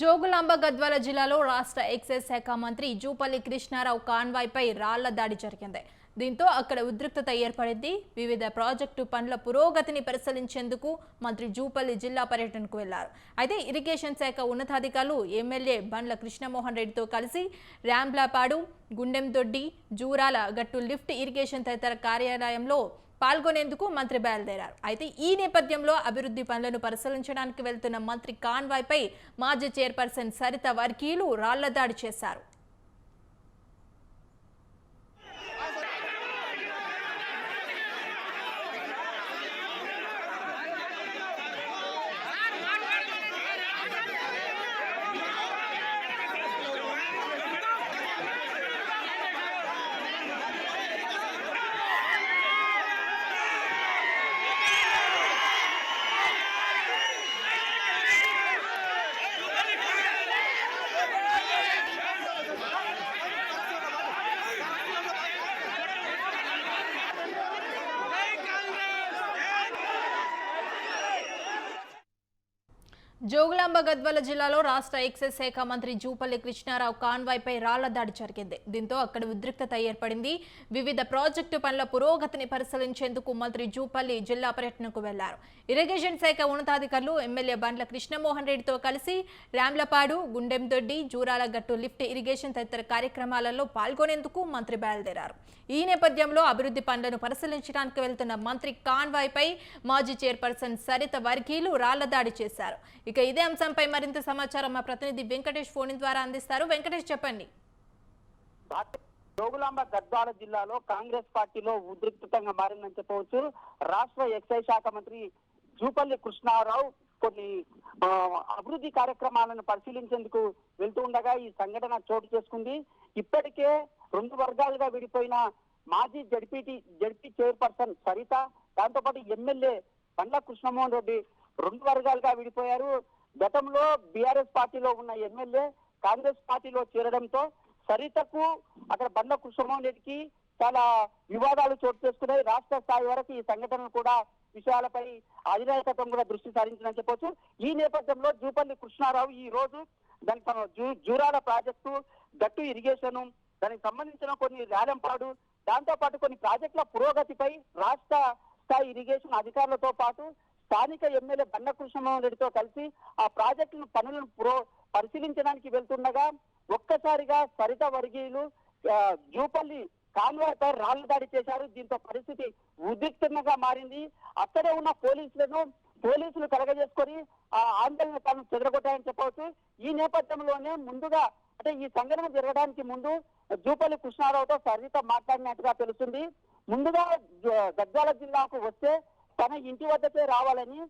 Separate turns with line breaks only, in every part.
జోగులాంబ గద్వాల జిల్లాలో రాష్ట్ర ఎక్సైజ్ శాఖ మంత్రి జూపల్లి కృష్ణారావు కాన్వాయ్పై రాళ్ళ దాడి జరిగింది. దీంతో అక్కడ ఉద్రిక్తత ఏర్పడింది. వివిధ ప్రాజెక్టు పనుల పురోగతిని పరిశీలించేందుకు మంత్రి జూపల్లి జిల్లా పర్యటనకు వెళ్ళారు. అయితే ఇరిగేషన్ శాఖ ఉన్నతాధికారులు ఎమ్మెల్యే బండ్ల కృష్ణమోహన్ రెడ్డితో కలిసి ర్యాంబ్లాపాడు గుండెందొడ్డి జూరాల గట్టు లిఫ్ట్ ఇరిగేషన్ తదితర కార్యాలయంలో పాల్గొనేందుకు మంత్రి బయలుదేరారు. అయితే ఈ నేపథ్యంలో అభివృద్ధి పనులను పరిశీలించడానికి వెళ్తున్న మంత్రి కాన్వాయ్పై మాజీ చైర్పర్సన్ సరిత వర్గీయులు రాళ్ళ దాడి చేశారు. జోగులాంబ గద్వాల జిల్లాలో రాష్ట్ర ఎక్సైజ్ శాఖ మంత్రి జూపల్లి కృష్ణారావు కాన్వాయ్పై రాళ్ళ దాడి జరిగింది. దీంతో అక్కడ ఉద్రిక్తత ఏర్పడింది. వివిధ ప్రాజెక్టు పనుల పురోగతిని పరిశీలించేందుకు మంత్రి జూపల్లి జిల్లా పర్యటనకు వెళ్ళారు. ఇరిగేషన్ శాఖ ఉన్నతాధికారులు ఎమ్మెల్యే బండ్ల కృష్ణమోహన్ రెడ్డితో కలిసి రామ్లపాడు గుండెందొడ్డి జూరాలగట్టు లిఫ్ట్ ఇరిగేషన్ తదితర కార్యక్రమాలలో పాల్గొనేందుకు మంత్రి బయలుదేరారు. ఈ నేపథ్యంలో అభివృద్ధి పనులను పరిశీలించడానికి వెళ్తున్న మంత్రి కాన్వాయ్పై మాజీ చైర్పర్సన్ సరిత వర్గీయులు రాళ్ళ దాడి చేశారు. ఇక ఇదే అంశంపై మరింత సమాచారం మా ప్రతినిధి వెంకటేష్ ఫోన్ ద్వారా అందిస్తారు. వెంకటేష్ చెప్పండి.
జోగులాంబ గద్వాల జిల్లాలో కాంగ్రెస్ పార్టీలో ఉద్రిక్తంగా మారిందని చెప్పవచ్చు. రాష్ట్ర ఎక్సైజ్ శాఖ మంత్రి జూపల్లి కృష్ణారావు కొన్ని అభివృద్ధి కార్యక్రమాలను పరిశీలించేందుకు వెళ్తూ ఉండగా ఈ సంఘటన చోటు చేసుకుంది. ఇప్పటికే రెండు వర్గాలుగా విడిపోయిన మాజీ జడ్పీటీ జడ్పీ చైర్పర్సన్ సరిత దాంతోపాటు ఎమ్మెల్యే బండ్ల కృష్ణమోహన్ రెడ్డి రెండు వర్గాలుగా విడిపోయారు. గతంలో బీఆర్ఎస్ పార్టీలో ఉన్న ఎమ్మెల్యే కాంగ్రెస్ పార్టీలో చేరడంతో సరితకు అక్కడ బండ కృష్ణమోహన్ రెడ్డికి చాలా వివాదాలు చోటు చేసుకున్నాయి. రాష్ట్ర స్థాయి వరకు ఈ సంఘటనలు కూడా విషయాలపై అధినాయకత్వం కూడా దృష్టి సారించిందని చెప్పొచ్చు. ఈ నేపథ్యంలో జూపల్లి కృష్ణారావు ఈ రోజు దానికి తన జూ- జూరాల ప్రాజెక్టు గట్టు ఇరిగేషన్ దానికి సంబంధించిన కొన్ని ర్యాలంపాడు దాంతో పాటు కొన్ని ప్రాజెక్టుల పురోగతిపై రాష్ట్ర స్థాయి ఇరిగేషన్ అధికారులతో పాటు స్థానిక ఎమ్మెల్యే బండ కృష్ణమోహన్ రెడ్డితో కలిసి ఆ ప్రాజెక్టును పనులను పురో పరిశీలించడానికి వెళ్తుండగా ఒక్కసారిగా సరిత వర్గీయులు జూపల్లి కాన్వాయ్ పై రాళ్ళ దాడి చేశారు. దీంతో పరిస్థితి ఉద్రిక్తంగా మారింది. అక్కడే ఉన్న పోలీసులను పోలీసులు కలగజేసుకొని ఆ ఆందోళన తాను చెదరగొట్టాయని చెప్పవచ్చు. ఈ నేపథ్యంలోనే ముందుగా అంటే ఈ సంఘటన జరగడానికి ముందు జూపల్లి కృష్ణారావుతో సరిత మాట్లాడినట్టుగా తెలుస్తుంది. ముందుగా గద్వాల జిల్లాకు వస్తే తన ఇంటి వద్దకే రావాలని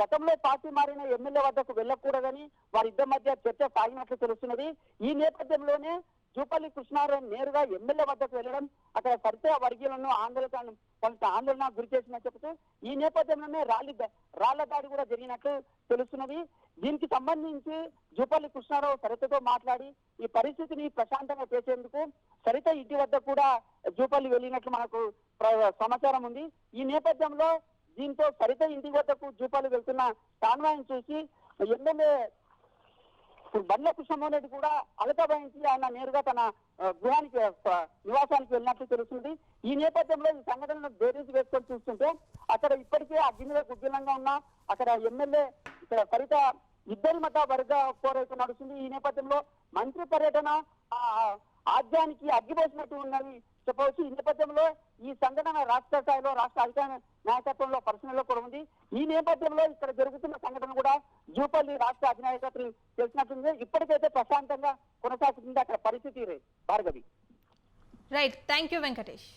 గతంలో పార్టీ మారిన ఎమ్మెల్యే వద్దకు వెళ్ళకూడదని వారిద్దరి మధ్య చర్చ సాగినట్లు తెలుస్తున్నది. ఈ నేపథ్యంలోనే జూపల్లి కృష్ణారావు నేరుగా ఎమ్మెల్యే వద్దకు వెళ్ళడం అక్కడ సరిత వర్గీయులను ఆందోళన కొంత ఆందోళన గురి చేసినట్టు చెబుతూ ఈ నేపథ్యంలోనే రాళ్ళ రాళ్ళ దాడి కూడా జరిగినట్లు తెలుస్తున్నది. దీనికి సంబంధించి జూపల్లి కృష్ణారావు సరితతో మాట్లాడి ఈ పరిస్థితిని ప్రశాంతంగా చేసేందుకు సరిత ఇంటి వద్ద కూడా జూపల్లి వెళ్ళినట్లు మనకు సమాచారం ఉంది. ఈ నేపథ్యంలో దీంతో సరిత ఇంటి వద్దకు జూపాలు వెళ్తున్న కాన్వాయిని చూసి ఎమ్మెల్యే బండ్ల కృష్ణమోహన్ రెడ్డి కూడా అలకబాయించి ఆయన నేరుగా తన గృహానికి నివాసానికి వెళ్ళినట్లు తెలుస్తుంది. ఈ నేపథ్యంలో ఈ సంఘటనను బేరీజ్ వేసుకొని చూస్తుంటే అక్కడ ఇప్పటికే అగ్నిలో గుగ్గిలంగా ఉన్న అక్కడ ఎమ్మెల్యే ఇక్కడ ఫలిత ఇద్దరి మధ్య వర్గ కోరైతే నడుస్తుంది. ఈ నేపథ్యంలో మంత్రి పర్యటన ఆ, ఆద్యానికి అగ్గిపోసినట్టు ఉన్నది చెప్పవచ్చు. ఈ నేపథ్యంలో ఈ సంఘటన రాష్ట్ర స్థాయిలో రాష్ట్ర అధికార నాయకత్వంలో పరిశీలనలో కూడా ఉంది. ఈ నేపథ్యంలో ఇక్కడ జరుగుతున్న సంఘటన కూడా జూపల్లి రాష్ట్ర అధినాయకత్వం తెలిసినట్టుంది. ఇప్పటికైతే ప్రశాంతంగా కొనసాగుతుంది అక్కడ పరిస్థితి Bhargavi.
Right thank you Venkatesh